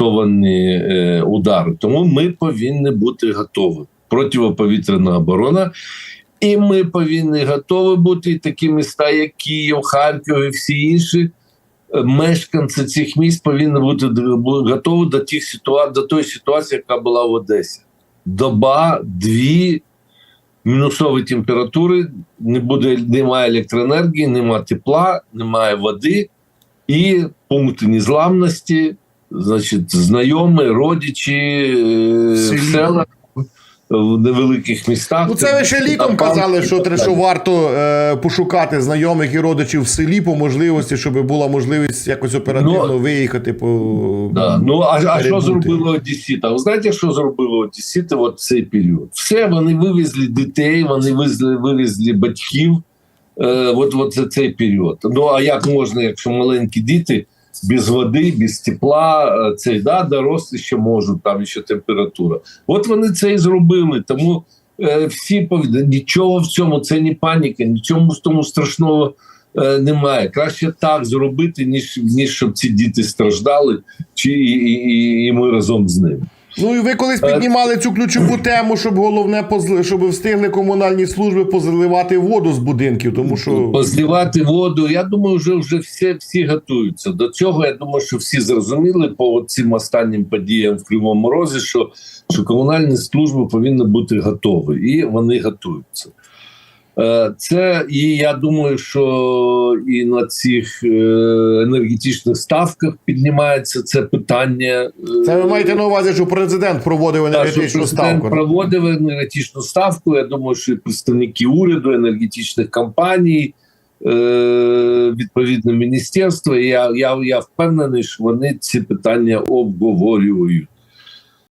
масовані е, удари. Тому ми повинні бути готові. Противоповітряна оборона. І ми повинні готові бути і такі міста, як Київ, Харків і всі інші. е, Мешканці цих міст повинні бути готові до тих ситуацій, до тої ситуації, яка була в Одесі. Доба, дві мінусові температури, не буде, немає електроенергії, немає тепла, немає води і пункти незламності, значить, знайомі, родичі е, в селах, в невеликих містах. Ну, це ви ще літом казали, що, що варто е, пошукати знайомих і родичів в селі по можливості, щоб була можливість якось оперативно Ну, виїхати по Да. Ну а, а що перебути. зробили Одесіти? Ви знаєте, що зробили Одесіти в цей період? Все вони вивезли дітей, вони вивезли, вивезли батьків. Е, от, от за цей період. Ну а як можна, якщо маленькі діти без води, без тепла, це цей да, дорослі ще можуть, там ще температура. От вони це і зробили. Тому е, всі повідомляють, нічого в цьому, це не паніка, нічого в тому страшного е, немає. Краще так зробити, ніж, ніж щоб ці діти страждали, чи і, і, і ми разом з ними. Ну і ви колись Е, піднімали цю ключову тему, щоб головне позли- щоб встигли комунальні служби позаливати воду з будинків, тому що Позливати воду. Я думаю, вже вже всі, всі готуються до цього. Я думаю, що всі зрозуміли по цим останнім подіям в Кривому Розі, що, що комунальні служби повинні бути готові, і вони готуються. Е, Це і я думаю, що і на цих е, енергетичних ставках піднімається це питання. е, це ви маєте на увазі, що президент проводив Так, що енергетичну президент ставку. проводив енергетичну ставку. Я думаю, що і представники уряду, енергетичних компаній, е, відповідно міністерства. Я, я, я впевнений, що вони ці питання обговорюють.